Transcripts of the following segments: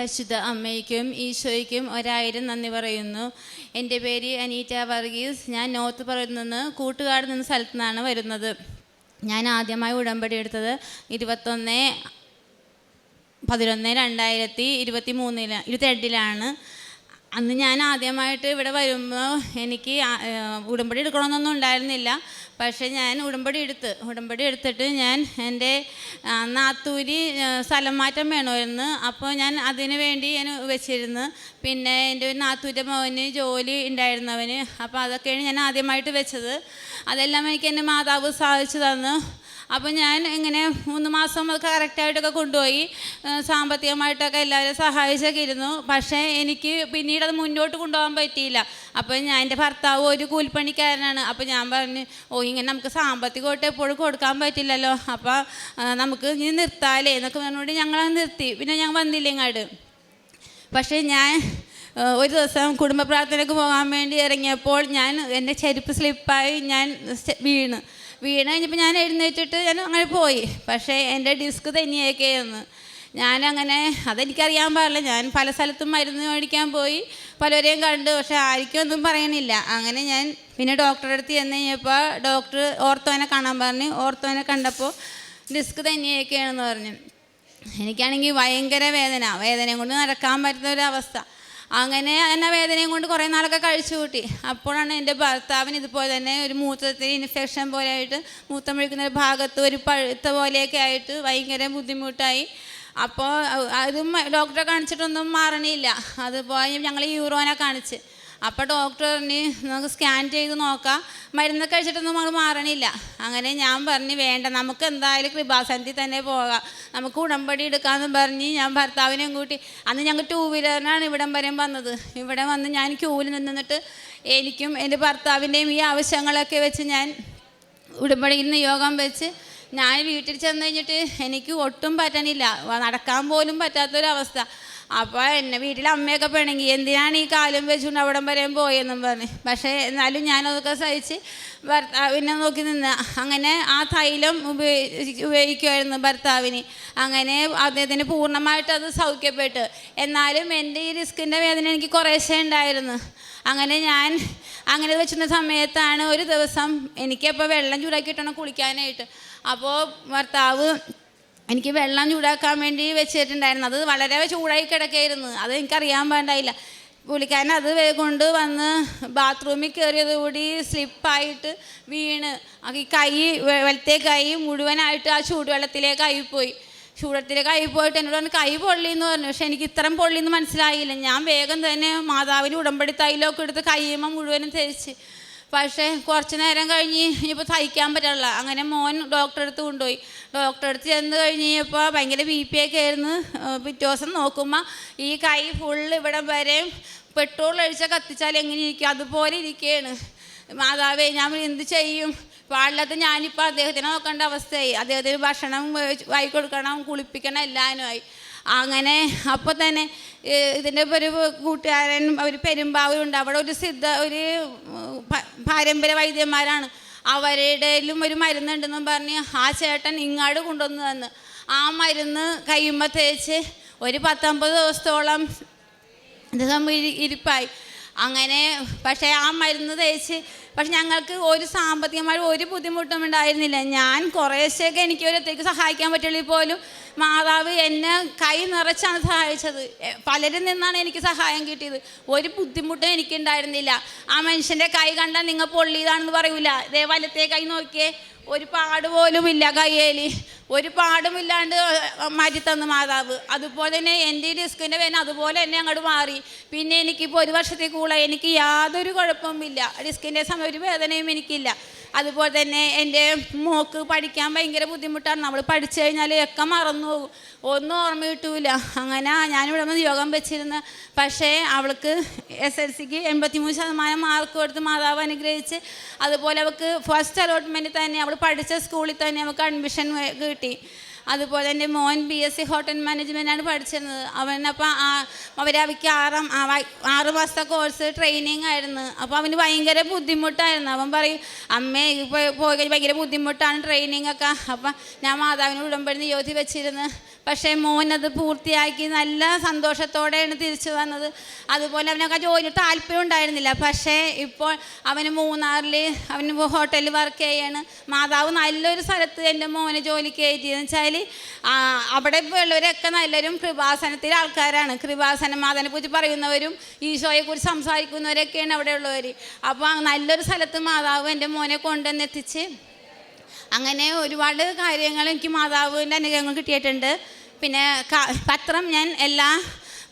പരിശുദ്ധ അമ്മയ്ക്കും ഈശോയ്ക്കും ഒരായിരം നന്ദി പറയുന്നു. എന്റെ പേര് അനീറ്റ വർഗീസ്. ഞാൻ നോർത്ത് പറയുന്നത് നിന്ന് കൂട്ടുകാട് എന്ന സ്ഥലത്തു നിന്നാണ് വരുന്നത്. ഞാൻ ആദ്യമായി ഉടമ്പടി എടുത്തത് ഇരുപത്തൊന്ന് പതിനൊന്ന് രണ്ടായിരത്തി ഇരുപത്തി മൂന്നിൽ ഇരുപത്തിരണ്ടിലാണ്. അന്ന് ഞാൻ ആദ്യമായിട്ട് ഇവിടെ വരുമ്പോൾ എനിക്ക് ഉടമ്പടി എടുക്കണമെന്നൊന്നും ഉണ്ടായിരുന്നില്ല. പക്ഷേ ഞാൻ ഉടമ്പടി എടുത്ത് ഉടമ്പടി എടുത്തിട്ട് ഞാൻ എന്റെ നാത്തൂരി സ്ഥലം മാറ്റം വേണമായിരുന്നു. അപ്പോൾ ഞാൻ അതിന് വേണ്ടി ഞാൻ വെച്ചിരുന്നു. പിന്നെ എന്റെ ഒരു നാത്തൂന്റെ മോന് ജോലി ഉണ്ടായിരുന്നവന്. അപ്പോൾ അതൊക്കെയാണ് ഞാൻ ആദ്യമായിട്ട് വെച്ചത്. അതെല്ലാം എനിക്ക് എന്റെ മാതാവ് സാധിച്ചു തന്നു. അപ്പോൾ ഞാൻ ഇങ്ങനെ മൂന്ന് മാസം കറക്റ്റായിട്ടൊക്കെ കൊണ്ടുപോയി. സാമ്പത്തികമായിട്ടൊക്കെ എല്ലാവരും സഹായിച്ചൊക്കെ ഇരുന്നു പക്ഷേ എനിക്ക് പിന്നീട് അത് മുന്നോട്ട് കൊണ്ടുപോകാൻ പറ്റിയില്ല. അപ്പോൾ ഞാൻ എന്റെ ഭർത്താവ് ഒരു കൂലിപ്പണിക്കാരനാണ്. അപ്പോൾ ഞാൻ പറഞ്ഞു ഓ ഇങ്ങനെ നമുക്ക് സാമ്പത്തികമായിട്ട് എപ്പോഴും കൊടുക്കാൻ പറ്റില്ലല്ലോ. അപ്പോൾ നമുക്ക് ഇനി നിർത്താലേ എന്നൊക്കെ പറഞ്ഞുകൊണ്ട് ഞങ്ങളത് നിർത്തി. പിന്നെ ഞാൻ വന്നില്ല ഇങ്ങോട്ട് പക്ഷേ ഞാൻ ഒരു ദിവസം കുടുംബ പ്രാർത്ഥനയ്ക്ക് പോകാൻ വേണ്ടി ഇറങ്ങിയപ്പോൾ ഞാൻ എന്റെ ചെരുപ്പ് സ്ലിപ്പായി ഞാൻ വീണ്. വീണ് കഴിഞ്ഞപ്പോൾ ഞാൻ എഴുന്നേറ്റിട്ട് ഞാൻ അങ്ങനെ പോയി. പക്ഷേ എന്റെ ഡിസ്ക് തന്നെയൊക്കെയായിരുന്നു ഞാനങ്ങനെ അതെനിക്കറിയാൻ പാടില്ല. ഞാൻ പല സ്ഥലത്തും മരുന്ന് മേടിക്കാൻ പോയി. പലരെയും കണ്ടു. പക്ഷെ ആർക്കും ഒന്നും പറയണില്ല. അങ്ങനെ ഞാൻ പിന്നെ ഡോക്ടറെ അടുത്ത് ചെന്ന് കഴിഞ്ഞപ്പോൾ ഡോക്ടർ ഓർത്തോനെ കാണാൻ പറഞ്ഞു. ഓർത്തോനെ കണ്ടപ്പോൾ ഡിസ്ക് തന്നെയൊക്കെയാണെന്ന് പറഞ്ഞു. എനിക്കാണെങ്കിൽ ഭയങ്കര വേദന. വേദനയും കൊണ്ട് നടക്കാൻ പറ്റുന്ന ഒരു അവസ്ഥ. അങ്ങനെ എന്നെ വേദനയും കൊണ്ട് കുറേ നാളൊക്കെ കഴിച്ചു കൂട്ടി. അപ്പോഴാണ് എന്റെ ഭർത്താവിന് ഇതുപോലെ തന്നെ ഒരു മൂത്രത്തിൽ ഇൻഫെക്ഷൻ പോലെ ആയിട്ട് മൂത്രം ഒഴിക്കുന്ന ഒരു ഭാഗത്ത് ഒരു പഴുത്ത പോലെയൊക്കെ ആയിട്ട് ഭയങ്കര ബുദ്ധിമുട്ടായി. അപ്പോൾ അതും ഡോക്ടറെ കാണിച്ചിട്ടൊന്നും മാറണില്ല. അതുപോലെ ഞങ്ങൾ യൂറോനെ കാണിച്ച്. അപ്പോൾ ഡോക്ടറിന് നമുക്ക് സ്കാൻ ചെയ്ത് നോക്കാം. മരുന്ന് കഴിച്ചിട്ടൊന്നും നമ്മൾ മാറണില്ല. അങ്ങനെ ഞാൻ പറഞ്ഞു വേണ്ട നമുക്ക് എന്തായാലും കൃപാസനത്തിൽ തന്നെ പോകാം. നമുക്ക് ഉടമ്പടി എടുക്കാമെന്ന് പറഞ്ഞ് ഞാൻ ഭർത്താവിനെയും കൂട്ടി അന്ന് ഞങ്ങൾ ടൂ വീലറിനാണ് ഇവിടം വരെ വന്നത്. ഇവിടെ വന്ന് ഞാൻ ക്യൂവിൽ നിന്നിട്ട് എനിക്കും എന്റെ ഭർത്താവിന്റെയും ഈ ആവശ്യങ്ങളൊക്കെ വെച്ച് ഞാൻ ഉടമ്പടിയിൽ നിന്ന് യോഗം വെച്ച് ഞാൻ വീട്ടിൽ ചെന്ന് കഴിഞ്ഞിട്ട് എനിക്ക് ഒട്ടും പറ്റണില്ല. നടക്കാൻ പോലും പറ്റാത്തൊരവസ്ഥ. അപ്പോൾ എന്നെ വീട്ടിൽ അമ്മയൊക്കെ പിണങ്ങി എന്തിനാണ് ഈ കാലും വെച്ചുകൊണ്ട് അവിടം വരെയും പോയെന്നും പറഞ്ഞ്. പക്ഷേ എന്നാലും ഞാനതൊക്കെ സഹിച്ച് ഭർത്താവിനെ നോക്കി നിന്ന്. അങ്ങനെ ആ തൈലം ഉപയോഗി ഉപയോഗിക്കുമായിരുന്നു ഭർത്താവിന്. അങ്ങനെ അദ്ദേഹത്തിന് പൂർണമായിട്ട് അത് സൗഖ്യപ്പെട്ടു. എന്നാലും എന്റെ ഈ റിസ്കിന്റെ വേദന എനിക്ക് കുറേശ്ശേ ഉണ്ടായിരുന്നു. അങ്ങനെ ഞാൻ അങ്ങനെ വെച്ചിരുന്ന സമയത്താണ് ഒരു ദിവസം എനിക്കപ്പോൾ വെള്ളം ചൂടാക്കിയിട്ടാണ് കുളിക്കാനായിട്ട്. അപ്പോൾ ഭർത്താവ് എനിക്ക് വെള്ളം ചൂടാക്കാൻ വേണ്ടി വെച്ചിട്ടുണ്ടായിരുന്നു. അത് വളരെ ചൂടായി കിടക്കായിരുന്നു. അത് എനിക്കറിയാൻ പാണ്ടായില്ല പുള്ളിക്കാരൻ അത് കൊണ്ട് വന്ന് ബാത്റൂമിൽ കയറിയതുകൂടി സ്ലിപ്പായിട്ട് വീണ്. ഈ കൈ വെള്ളത്തെ കൈ മുഴുവനായിട്ട് ആ ചൂടുവെള്ളത്തിലേക്ക് ആയിപ്പോയി ചൂടത്തിലേക്ക് കൈ പോയിട്ട് എന്നോട് പറഞ്ഞു കൈ പൊള്ളി എന്ന് പറഞ്ഞു. പക്ഷെ എനിക്ക് ഇത്രയും പൊള്ളിയെന്ന് മനസ്സിലായില്ല. ഞാൻ വേഗം തന്നെ മാതാവിന് ഉടമ്പടി തൈലമൊക്കെ എടുത്ത് കയ്യുമ്മ മുഴുവനും തേച്ച്. പക്ഷേ കുറച്ച് നേരം കഴിഞ്ഞ് ഇനിയിപ്പോൾ സഹിക്കാൻ പറ്റില്ല അങ്ങനെ മോൻ ഡോക്ടറെ അടുത്ത് കൊണ്ടുപോയി. ഡോക്ടറെ അടുത്ത് ചെന്ന് കഴിഞ്ഞ് കഴിഞ്ഞപ്പോൾ ഭയങ്കര ബി പി ഒക്കെ ആയിരുന്നു. പിറ്റേ ദിവസം നോക്കുമ്പോൾ ഈ കൈ ഫുള്ള് ഇവിടെ വരെ പെട്രോൾ ഒഴിച്ച കത്തിച്ചാൽ എങ്ങനെ ഇരിക്കും അതുപോലെ ഇരിക്കുകയാണ് മാതാവേ ഞാൻ എന്ത് ചെയ്യും? പാടില്ലാത്ത ഞാനിപ്പോൾ അദ്ദേഹത്തിനെ നോക്കേണ്ട അവസ്ഥയായി. അദ്ദേഹത്തിന് ഭക്ഷണം വായി കൊടുക്കണം കുളിപ്പിക്കണം എല്ലാവരുമായി അങ്ങനെ അപ്പോൾ തന്നെ ഇതിന്റെ ഒരു കൂട്ടുകാരൻ ഒരു പെരുമ്പാവൂരുണ്ട്. അവിടെ ഒരു സിദ്ധ ഒരു പാരമ്പര്യ വൈദ്യന്മാരാണ്. അവരുടെയിലും ഒരു മരുന്നുണ്ടെന്നും പറഞ്ഞ് ആ ചേട്ടൻ ഇങ്ങാട് കൊണ്ടുവന്ന് തന്ന്. ആ മരുന്ന് കഴിയുമ്പോൾ തേച്ച് ഒരു പത്തൊമ്പത് ദിവസത്തോളം അദ്ദേഹം ഇരി- ഇരിപ്പായി. അങ്ങനെ പക്ഷേ ആ മരുന്ന് തേച്ച് പക്ഷെ ഞങ്ങൾക്ക് ഒരു സാമ്പത്തികമായി ഒരു ബുദ്ധിമുട്ടും ഉണ്ടായിരുന്നില്ല. ഞാൻ കുറേശ്ശൊക്കെ എനിക്ക് ഒരത്തേക്ക് സഹായിക്കാൻ പറ്റുള്ളൂ പോലും മാതാവ് എന്നെ കൈ നിറച്ചാണ് സഹായിച്ചത്. പലരിൽ നിന്നാണ് എനിക്ക് സഹായം കിട്ടിയത്. ഒരു ബുദ്ധിമുട്ടും എനിക്കുണ്ടായിരുന്നില്ല. ആ മനുഷ്യന്റെ കൈ കണ്ടാൽ നിങ്ങൾ പൊള്ളിയതാണെന്ന് പറയൂല. ദേ വലത്തെ കൈ നോക്കിയേ ഒരു പാട് പോലും ഇല്ല കയ്യേൽ ഒരു പാടുമില്ലാണ്ട് മാറ്റി തന്നു മാതാവ്. അതുപോലെ തന്നെ എന്റെ ഡിസ്കിന്റെ വേദന അതുപോലെ തന്നെ അങ്ങോട്ട് മാറി. പിന്നെ എനിക്കിപ്പോൾ ഒരു വർഷത്തേക്കുള്ള എനിക്ക് യാതൊരു കുഴപ്പമില്ല ഡിസ്കിന്റെ സമയം ഒരു വേദനയും എനിക്കില്ല. അതുപോലെ തന്നെ എന്റെ മോക്ക് പഠിക്കാൻ ഭയങ്കര ബുദ്ധിമുട്ടാണ്. നമ്മൾ പഠിച്ചു കഴിഞ്ഞാൽ ഒക്കെ മറന്നു പോകും. ഒന്നും ഓർമ്മ കിട്ടൂല. അങ്ങനെ ഞാനിവിടെ വന്ന് യോഗം വെച്ചിരുന്നു. പക്ഷേ അവൾക്ക് എസ് എൽ സിക്ക് എൺപത്തിമൂന്ന് ശതമാനം മാർക്ക് കൊടുത്ത് മാതാവ് അനുഗ്രഹിച്ച് അതുപോലെ അവൾക്ക് ഫസ്റ്റ് അലോട്ട്മെന്റിൽ തന്നെ അവൾ പഠിച്ച സ്കൂളിൽ തന്നെ അവൾക്ക് അഡ്മിഷൻ കിട്ടി. അതുപോലെ തന്നെ മോൻ ബി എസ് സി ഹോട്ടൽ മാനേജ്മെന്റാണ് പഠിച്ചിരുന്നത്. അവനപ്പോൾ അവർ അവയ്ക്ക് ആറാം ആ ആറ് മാസത്തെ കോഴ്സ് ട്രെയിനിങ് ആയിരുന്നു. അപ്പോൾ അവന് ഭയങ്കര ബുദ്ധിമുട്ടായിരുന്നു. അവൻ പറയും അമ്മേ ഇപ്പോൾ പോയി കഴിഞ്ഞാൽ ഭയങ്കര ബുദ്ധിമുട്ടാണ് ട്രെയിനിങ് ഒക്കെ. അപ്പം ഞാൻ മാതാവിന് ഉടമ്പടി നിയോധി വെച്ചിരുന്ന് പക്ഷേ മോനത് പൂർത്തിയാക്കി നല്ല സന്തോഷത്തോടെയാണ് തിരിച്ചു വന്നത്. അതുപോലെ അവനൊക്കെ ജോലി താല്പര്യം ഉണ്ടായിരുന്നില്ല. പക്ഷേ ഇപ്പോൾ അവന് മൂന്നാറിൽ അവന് ഹോട്ടലിൽ വർക്ക് ചെയ്യാണ്. മാതാവ് നല്ലൊരു സ്ഥലത്ത് എന്റെ മോനെ ജോലിക്ക് കയറ്റിയെന്ന് വെച്ചാൽ അവിടെ ഉള്ളവരൊക്കെ നല്ലൊരു കൃപാസനത്തിലെ ആൾക്കാരാണ്. കൃപാസന മാതാവിനെ കുറിച്ച് പറയുന്നവരും ഈശോയെക്കുറിച്ച് സംസാരിക്കുന്നവരൊക്കെയാണ് അവിടെ ഉള്ളവർ അപ്പോൾ നല്ലൊരു സ്ഥലത്ത് മാതാവ് എന്റെ മോനെ കൊണ്ടുവന്നെത്തിച്ച് അങ്ങനെ ഒരുപാട് കാര്യങ്ങൾ എനിക്ക് മാതാവിന്റെ അനുഗ്രഹങ്ങൾ കിട്ടിയിട്ടുണ്ട്. പിന്നെ പത്രം ഞാൻ എല്ലാ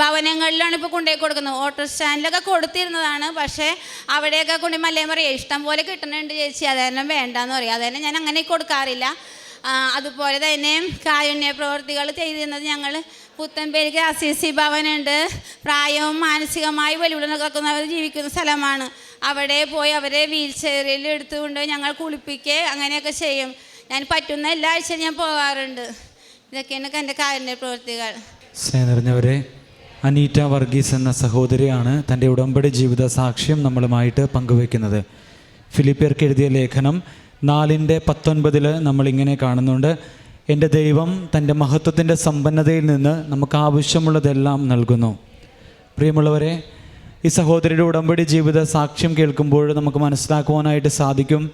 ഭവനങ്ങളിലാണ് ഇപ്പോൾ കൊണ്ടുപോയി കൊടുക്കുന്നത്. ഓട്ടോ സ്റ്റാൻഡിലൊക്കെ കൊടുത്തിരുന്നതാണ്. പക്ഷേ അവിടെയൊക്കെ കൊണ്ട് മല്ലേ പറയാം ഇഷ്ടം പോലെ കിട്ടുന്നുണ്ട് ചേച്ചി. അതെല്ലാം വേണ്ടാന്ന് പറയും. അതെല്ലാം ഞാൻ അങ്ങനെ കൊടുക്കാറില്ല. അതുപോലെ തന്നെ കാരുണ്യ പ്രവൃത്തികൾ ചെയ്തിരുന്നത് ഞങ്ങൾ പുത്തൻപേരിക്ക് അസീസി ഭവനുണ്ട്. പ്രായവും മാനസികമായി വെല്ലുവിളി നിൽക്കുന്നവർ ജീവിക്കുന്ന സ്ഥലമാണ്. അവിടെ പോയി അവരെ വീൽ ചെയറിൽ എടുത്തുകൊണ്ട് ഞങ്ങൾ കുളിപ്പിക്കുക അങ്ങനെയൊക്കെ ചെയ്യും. ഞാൻ പറ്റുന്ന എല്ലാ ആഴ്ചയും ഞാൻ പോകാറുണ്ട്. ഇതൊക്കെയാണ് എന്റെ കാരുണ്യ പ്രവൃത്തികൾ സേനറിഞ്ഞവരെ നിറഞ്ഞവരെ അനീറ്റ വർഗീസ് എന്ന സഹോദരിയാണ് തന്റെ ഉടമ്പടി ജീവിത സാക്ഷ്യം നമ്മളുമായിട്ട് പങ്കുവയ്ക്കുന്നത്. ഫിലിപ്പിയർക്ക് എഴുതിയ ലേഖനം നാലിന്റെ പത്തൊൻപതിൽ നമ്മളിങ്ങനെ കാണുന്നുണ്ട്. എന്റെ ദൈവം തന്റെ മഹത്വത്തിന്റെ സമ്പന്നതയിൽ നിന്ന് നമുക്ക് ആവശ്യമുള്ളതെല്ലാം നൽകുന്നു. പ്രിയമുള്ളവരെ ഈ സഹോദരിയുടെ ഉടമ്പടി ജീവിത സാക്ഷ്യം കേൾക്കുമ്പോൾ നമുക്ക് മനസ്സിലാക്കുവാനായിട്ട് സാധിക്കും.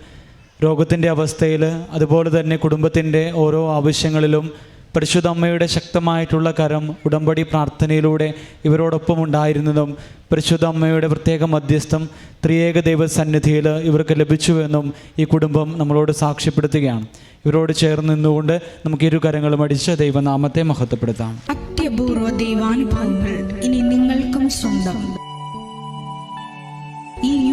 രോഗത്തിന്റെ അവസ്ഥയിൽ അതുപോലെ തന്നെ കുടുംബത്തിന്റെ ഓരോ ആവശ്യങ്ങളിലും പരിശുദ്ധ അമ്മയുടെ ശക്തമായിട്ടുള്ള കരം ഉടമ്പടി പ്രാർത്ഥനയിലൂടെ ഇവരോടൊപ്പം ഉണ്ടായിരുന്നതും പരിശുദ്ധ അമ്മയുടെ പ്രത്യേക മധ്യസ്ഥം ത്രിയേക ദൈവ സന്നിധിയിൽ ഇവർക്ക് ലഭിച്ചുവെന്നും ഈ കുടുംബം നമ്മളോട് സാക്ഷ്യപ്പെടുത്തുകയാണ്. ഇവരോട് ചേർന്ന് നിന്നുകൊണ്ട് നമുക്ക് ഇരു കരങ്ങളും അടിച്ച് ദൈവനാമത്തെ മഹത്വപ്പെടുത്താം. അത്യപൂർവ ദൈവാനുഭവങ്ങൾ ഇനി നിങ്ങൾക്കും സ്വന്തം. ഈ